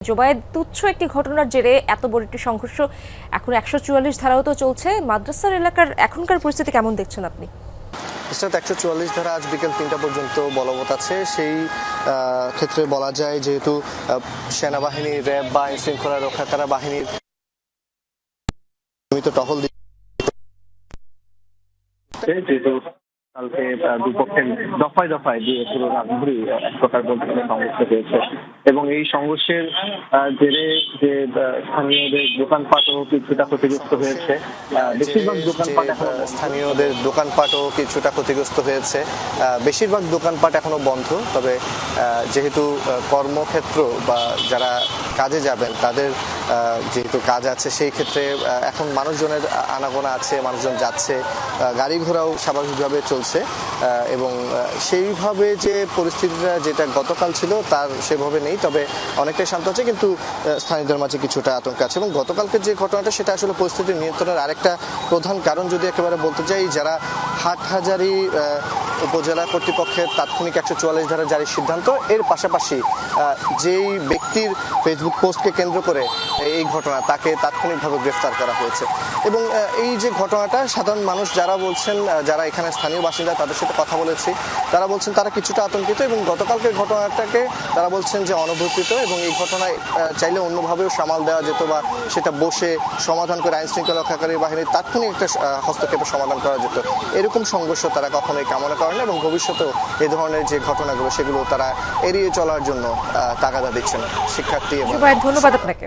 জোবায়ের তুচ্ছ একটি ঘটনার জেরে এত বড় একটি সংঘর্ষ এখন একশো চুয়াল্লিশ ধারাও তো চলছে। মাদ্রাসার এলাকার এখনকার পরিস্থিতি কেমন দেখছেন আপনি? স্টার্ট একশো চুয়াল্লিশ ধারা আজ বিকেল তিনটা পর্যন্ত বলবৎ আছে। সেই আহ, ক্ষেত্রে বলা যায় যেহেতু সেনাবাহিনী র্যাব বা আইন শৃঙ্খলা রক্ষাকারী বাহিনীর নিয়মিত টহল দি- কালকে দুপক্ষের দফায় দফায় দিয়ে পুরো রাতভরি এক প্রকার বলতে সংঘর্ষ হয়েছে। এবং এই সংঘর্ষের জেরে যে স্থানীয়দের দোকানপাটও কিছুটা ক্ষতিগ্রস্ত হয়েছে। বেশিরভাগ দোকানপাট স্থানীয়দের দোকানপাটও কিছুটা ক্ষতিগ্রস্ত হয়েছে। বেশিরভাগ দোকানপাট এখনও বন্ধ তবে যেহেতু কর্মক্ষেত্র বা যারা কাজে যাবেন তাদের যেহেতু কাজ আছে সেই ক্ষেত্রে এখন মানুষজনের আনাগোনা আছে মানুষজন যাচ্ছে গাড়ি ঘোড়াও স্বাভাবিকভাবে চলছে আহ, এবং সেইভাবে যে পরিস্থিতিটা যেটা গতকাল ছিল তার সেভাবে নেই। তবে অনেকটাই শান্ত আছে কিন্তু স্থানীয়দের মাঝে কিছুটা আতঙ্ক আছে। এবং গতকালকে যে ঘটনাটা সেটা আসলে পরিস্থিতি নিয়ন্ত্রণের আরেকটা প্রধান কারণ যদি একেবারে বলতে চাই যারা হাটহাজারি আহ, উপজেলা কর্তৃপক্ষের তাৎক্ষণিক একশো চুয়াল্লিশ ধারা জারির সিদ্ধান্ত। এর পাশাপাশি যেই ব্যক্তির ফেসবুক পোস্টকে কেন্দ্র করে এই ঘটনা, তাকে তাৎক্ষণিকভাবে গ্রেফতার করা হয়েছে। এবং এই যে ঘটনাটা, সাধারণ মানুষ যারা বলছেন যারা এখানে স্থানীয় বাসিন্দা, তাদের সাথে কথা বলেছি, তারা বলছেন তারা কিছুটা আতঙ্কিত এবং গতকালকের ঘটনাটাকে তারা বলছেন যে অনুভূতিত এবং এই ঘটনায় চাইলে অন্যভাবেও সামাল দেওয়া যেত বা সেটা বসে সমাধান করে আইন শৃঙ্খলা রক্ষাকারী বাহিনীর তাৎক্ষণিক একটা হস্তক্ষেপে সমাধান করা যেত। এরকম সংঘর্ষ তারা কখনোই কামনা করেন না এবং ভবিষ্যতেও এ ধরনের যে ঘটনাগুলো, সেগুলো তারা এড়িয়ে চলার জন্য তাগাদা দিচ্ছেন শিক্ষার্থী ধন্যবাদ আপনাকে।